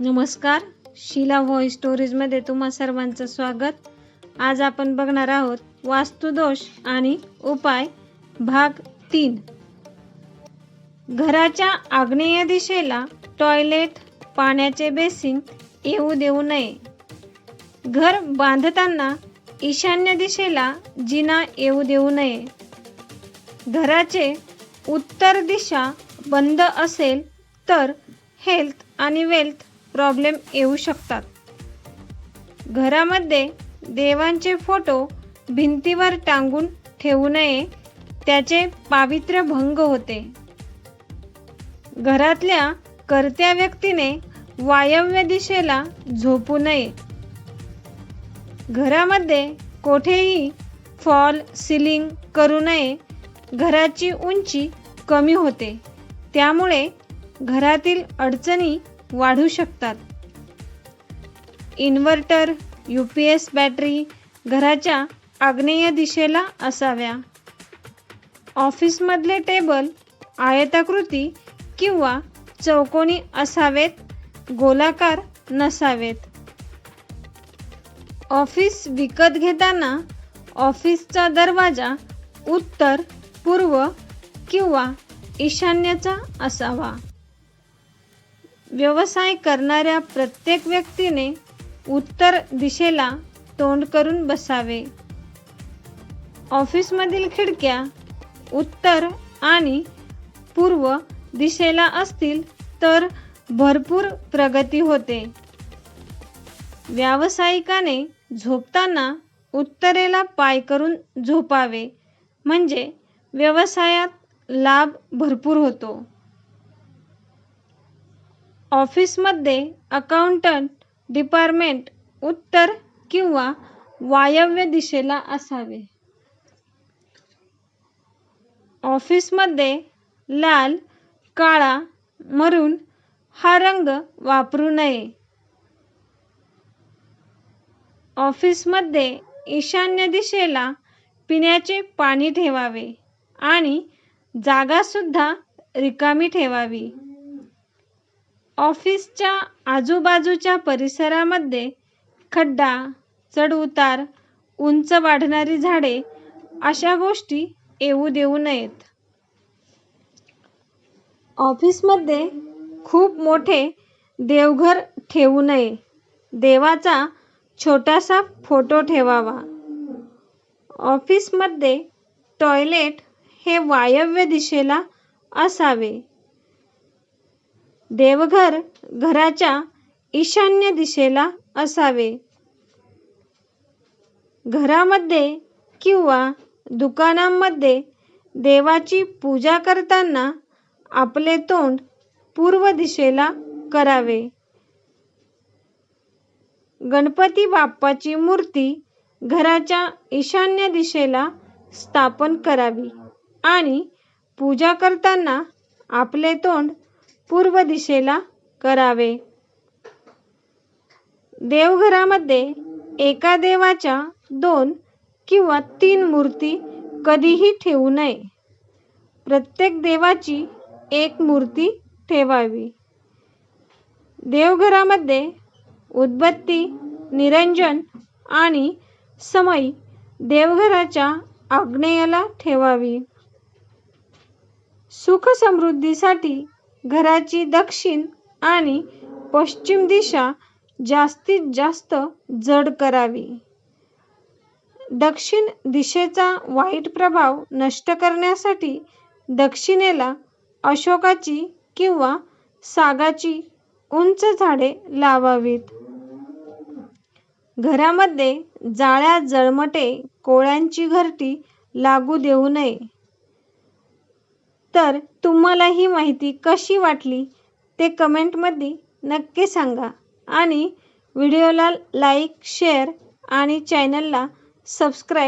नमस्कार. शीला व्हॉइस स्टोरीजमध्ये तुम्हा सर्वांचं स्वागत. आज आपण बघणार आहोत वास्तुदोष आणि उपाय भाग तीन. घराच्या आग्नेय दिशेला टॉयलेट पाण्याचे बेसिन येऊ देऊ नये. घर बांधताना ईशान्य दिशेला जिना येऊ देऊ नये. घराचे उत्तर दिशा बंद असेल तर हेल्थ आणि वेल्थ प्रॉब्लेम येऊ शकतात. घरामध्ये देवांचे फोटो भिंतीवर टांगून ठेवू नये त्याचे पावित्र्य भंग होते. घरातल्या कर्त्या व्यक्तीने वायव्य दिशेला झोपू नये. घरामध्ये कोठेही फॉल सिलिंग करू नये घराची उंची कमी होते. त्यामुळे घरातील अडचणी वाढू शकतात. Inverter U P S battery घराच्या आग्नेय दिशेला असाव्या. ऑफिसमधले टेबल आयताकृती किंवा चौकोनी असावेत गोलाकार नसावेत. ऑफिस विकत घेताना ऑफिसचा दरवाजा उत्तर पूर्व किंवा ईशान्यचा असावा. व्यवसाय करणाऱ्या प्रत्येक व्यक्तीने उत्तर दिशेला तोंड करून बसावे. ऑफिसमधील खिडक्या उत्तर आणि पूर्व दिशेला असतील तर भरपूर प्रगती होते. व्यावसायिकाने झोपताना उत्तरेला पाय करून झोपावे. म्हणजे व्यवसायात लाभ भरपूर होतो. ऑफिसमध्ये अकाउंटंट डिपार्टमेंट उत्तर किंवा वायव्य दिशेला असावे. ऑफिसमध्ये लाल काळा मरून हा रंग वापरू नये. ऑफिसमध्ये ईशान्य दिशेला पिण्याचे पाणी ठेवावे आणि जागासुद्धा रिकामी ठेवावी. ऑफिसच्या आजूबाजूच्या परिसरामध्ये खड्डा चढउतार उंच वाढणारी झाडे अशा गोष्टी येऊ देऊ नयेत. ऑफिसमध्ये खूप मोठे देवघर ठेवू नये. देवाचा छोटासा फोटो ठेवावा. ऑफिसमध्ये टॉयलेट हे वायव्य दिशेला असावे. देवघर घराच्या ईशान्य दिशेला असावे. घरामध्ये किंवा दुकानांमध्ये देवाची पूजा करताना आपले तोंड पूर्व दिशेला करावे. गणपती बाप्पाची मूर्ती घराच्या ईशान्य दिशेला स्थापन करावी आणि पूजा करताना आपले तोंड पूर्व दिशेला करावे. देवघरामध्ये एका देवाच्या दोन किंवा तीन मूर्ती कधीही ठेवू नये. प्रत्येक देवाची एक मूर्ती ठेवावी. देवघरामध्ये उदबत्ती निरंजन आणि समय देवघराच्या आग्नेयाला ठेवावी. सुख समृद्धीसाठी घराची दक्षिण आणि पश्चिम दिशा जास्तीत जास्त जड करावी. दक्षिण दिशेचा वाईट प्रभाव नष्ट करण्यासाठी दक्षिणेला अशोकाची किंवा सागाची उंच झाडे लावावीत. घरामध्ये जाळ्या जळमटे कोळ्यांची घरटी लागू देऊ नये. तर तुम्हाला ही माहिती कशी वाटली ते कमेंटमध्ये नक्की सांगा. आणि व्हिडिओला लाईक शेअर आणि चॅनलला सबस्क्राईब